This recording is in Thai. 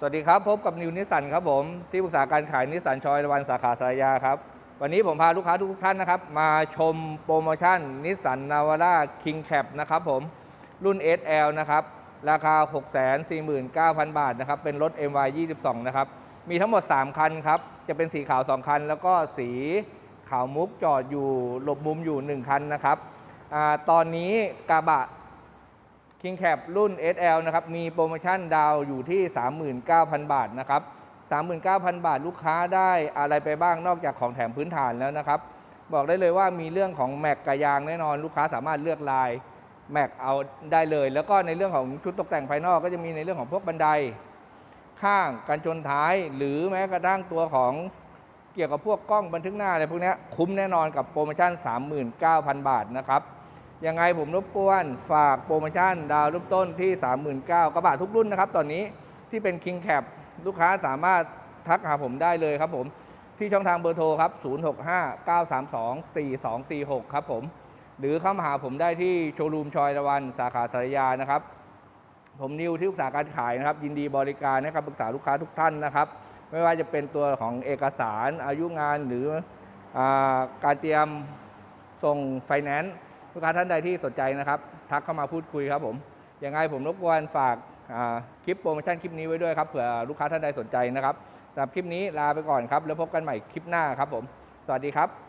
สวัสดีครับ พบกับนิวนิสสันครับผม ที่ปรึกษาการขายนิสสันชอยวันสาขาสายาครับ วันนี้ผมพาลูกค้าทุกท่านนะครับ มาชมโปรโมชั่นนิสสันนาวาร่าคิงแคปนะครับผม รุ่น SL นะครับ ราคา 649,000 บาทนะครับ เป็นรถ MY 22 นะครับ มีทั้งหมด 3 คันครับ จะเป็นสีขาว 2 คัน แล้วก็สีขาวมุกจอดอยู่หลบมุมอยู่ 1 คันนะครับอตอนนี้กระบะ King Cap รุ่น SL นะครับ มีโปรโมชั่นดาวอยู่ที่ 39,000 บาทนะครับ 39,000 บาทลูกค้าได้อะไรไปบ้างนอกจากของแถมพื้นฐานแล้วนะครับ บอกได้เลยว่ามีเรื่องของแม็กกระยางแน่นอน ลูกค้าสามารถเลือกลายแม็กเอาได้เลย แล้วก็ในเรื่องของชุดตกแต่งภายนอกก็จะมีในเรื่องของพวกบันได ข้างกันชนท้าย หรือแม้กระทั่งตัวของเกี่ยวกับพวกกล้องบันทึกหน้าอะไรพวกนี้คุ้มแน่นอนกับโปรโมชั่น 39,000 บาทนะครับ ยังไงผมรบกวนฝากโปรโมชั่นดาวรุ่ต้นที่ 39,000กระบะทุกรุ่นนะครับ ตอนนี้ที่เป็น King Cap ลูกค้าสามารถทักหาผมได้เลยครับผมที่ช่องทางเบอร์โทรครับ 0659324246 ครับผม หรือเข้ามาหาผมได้ที่โชว์รูมชอยตะวันสาขาสารยานะครับ ผมนิวที่ปรึกษาการขายนะครับ ยินดีบริการให้คำปรึกษาลูกค้าทุกท่านนะครับ ไม่ว่าจะเป็นตัวของเอกสารอายุงานหรืออการเตรียมส่งไฟแนนซ์ ลูกค้าท่านใดที่สนใจนะครับ ทักเข้ามาพูดคุยครับผมยังไงผมรบกวนฝากคลิปโปรโมชั่นคลิปนี้ไว้ด้วยครับเผื่อลูกค้าท่านใดสนใจนะครับสำหรับคลิปนี้ลาไปก่อนครับ แล้วพบกันใหม่คลิปหน้าครับผม สวัสดีครับ